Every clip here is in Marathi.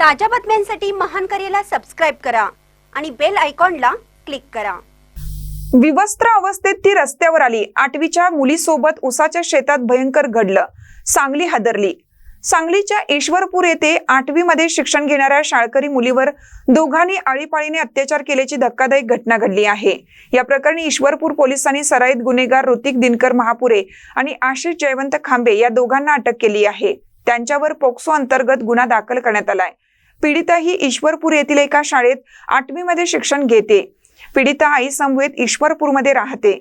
ताज्या बातम्यांसाठी महान करेला सबस्क्राईब करा आणि बेल आयकॉनला क्लिक करा. विवस्त्र अवस्थेत ती रस्त्यावर आली. आठवीच्या मुलीसोबत उसाच्या शेतात भयंकर घडलं. सांगली हादरली. सांगलीच्या ईश्वरपूर येथे आठवीमध्ये शिक्षण घेणाऱ्या शाळकरी मुलीवर दोघांनी आळीपाळीने अत्याचार केल्याची धक्कादायक घटना घडली आहे. या प्रकरणी ईश्वरपूर पोलिसांनी सराईत गुन्हेगार ऋतिक दिनकर महापुरे आणि आशिष जयवंत खांबे या दोघांना अटक केली आहे. त्यांच्यावर पोक्सो अंतर्गत गुन्हा दाखल करण्यात आलाय. पीडिता ही ईश्वरपूर येथील एका शाळेत आठवीमध्ये शिक्षण घेते. पीडिता आई समवेत ईश्वरपूरमध्ये राहते.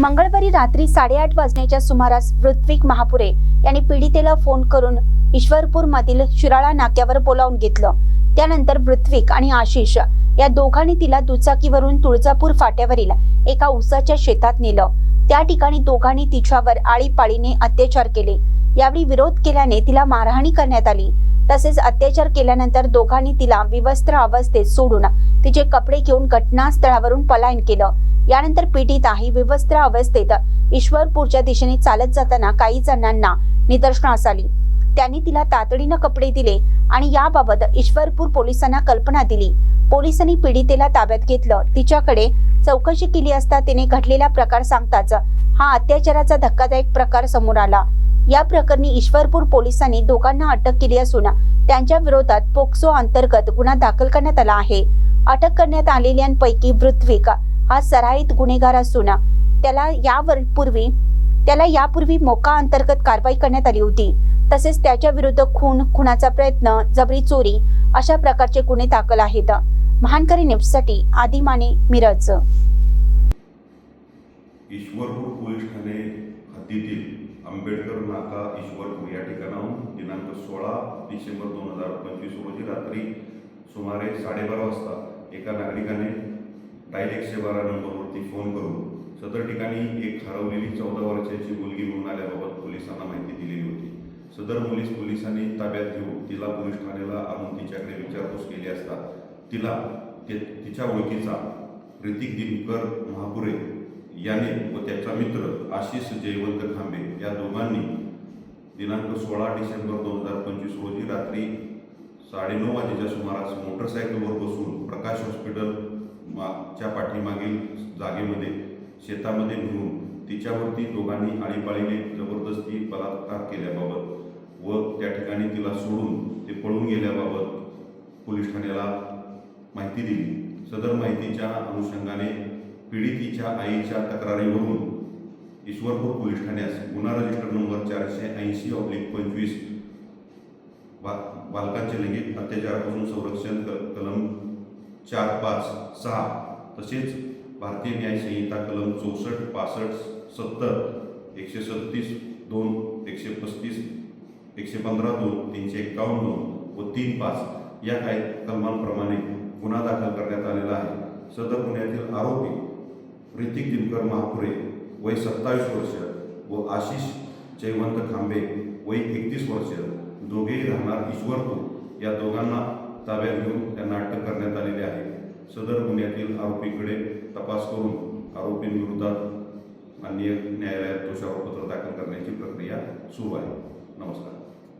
मंगळवारी रात्री साडेआठ वाजण्याच्या सुमारास ऋत्विक महापुरे यांनी पीडितेला फोन करून ईश्वरपूर मधील शिराळा नाक्यावर बोलावून घेतलं. त्यानंतर ऋत्विक आणि आशिष या दोघांनी तिला दुचाकीवरून तुळजापूर फाट्यावरील एका उसाच्या शेतात नेलं. त्या ठिकाणी दोघांनी तिच्यावर आळीपाळीने अत्याचार केले. यावेळी विरोध केल्याने तिला मारहाणी करण्यात आली. तसेच अत्याचार केल्यानंतर दोघांनी तिला विवस्त्र अवस्थेत सोडून तिचे कपडे घेऊन घटनास्थळावरून पलायन केलं. यानंतर पीडिता ही विवस्त्र अवस्थेत ईश्वरपूरच्या दिशेने चालत जाताना काही जणांना निदर्शनास आली. त्यांनी तिला तातडीनं कपडे दिले आणि याबाबत ईश्वरपूर पोलिसांना कल्पना दिली. पोलिसांनी पीडितेला ताब्यात घेतलं. तिच्याकडे चौकशी केली असता तिने घडलेला प्रकार सांगताच हा अत्याचाराचा धक्कादायक प्रकार समोर आला. या प्रकरणी ईश्वरपूर पोलिसांनी दोघांना अटक केली असून त्यांच्या विरोधात पोक्सो अंतर्गत गुन्हा दाखल करण्यात आला आहे. अटक करण्यात आलेल्यांपैकी पृथ्वीक हा सराईत गुन्हेगार असून त्याला यावर पूर्वी त्याला यापूर्वी मोका अंतर्गत कारवाई करण्यात आली होती. तसेच त्याच्या विरुद्ध खून खुनाचा प्रयत्न जबरी चोरी अशा प्रकारचे गुन्हे दाखल आहेत. महानकरी न्यूजसाठी आदिमाने मिरज. ईश्वरपूर पोलीस ठाणे हद्दीतील आंबेडकर नाका ईश्वरपूर या ठिकाणाहून दिनांक सोळा डिसेंबर दोन हजार पंचवीस रोजी रात्री सुमारे साडेबारा वाजता एका नागरिकाने डायल एकशे बारा नंबरवरती फोन करून सदर ठिकाणी एक हरवलेली चौदा वर्षाची मुलगी मिळून आल्याबाबत पोलिसांना माहिती दिलेली होती. सदर मुलीस पोलिसांनी ताब्यात घेऊन तिला पोलीस ठाण्याला आणून तिच्याकडे विचारपूस केली असता तिला ते तिच्या ओळखीचा प्रतीक दिनकर महापुरे याने व त्याचा मित्र आशिष जयवंत खांबे या दोघांनी दिनांक सोळा डिसेंबर दोन हजार पंचवीस रोजी रात्री साडेनऊ वाजेच्या सुमारास मोटरसायकलवर बसून प्रकाश हॉस्पिटल मागच्या पाठीमागील जागेमध्ये शेतामध्ये नेऊन तिच्यावरती दोघांनी आळीपाळीने जबरदस्ती बलात्कार केल्याबाबत व त्या ठिकाणी तिला सोडून ते पळून गेल्याबाबत पोलीस ठाण्याला माहिती दिली. सदर माहितीच्या अनुषंगाने पीडितीच्या आईच्या तक्रारीवरून ईश्वरपूर पोलीस ठाण्यास गुन्हा रजिस्टर नंबर चारशे ऐंशी ऑब्लिक पंचवीस बा बालकांचे लैंगिक अत्याचारापासून संरक्षण कलम चार पाच सहा तसेच भारतीय न्याय संहिता कलम चौसष्ट पासष्ट सत्तर एकशे सत्तीस दोन एकशे पस्तीस एकशे पंधरा दोन तीनशे एक्कावन्न दोन व तीन पाच या काही कलमांप्रमाणे गुन्हा दाखल करण्यात आलेला आहे. सदर गुन्ह्यातील आरोपी ऋतिक दिनकर महापुरे वय सत्तावीस वर्ष व आशिष जयवंत खांबे वय एकतीस वर्ष. दोघेही राहणार ईश्वरपूर या दोघांना ताब्यात घेऊन त्यांना अटक करण्यात आलेली आहे. सदर गुन्ह्यातील आरोपीकडे तपास करून आरोपींविरोधात माननीय न्यायालयात दोषारोपत्र दाखल करण्याची प्रक्रिया सुरू आहे. नमस्कार.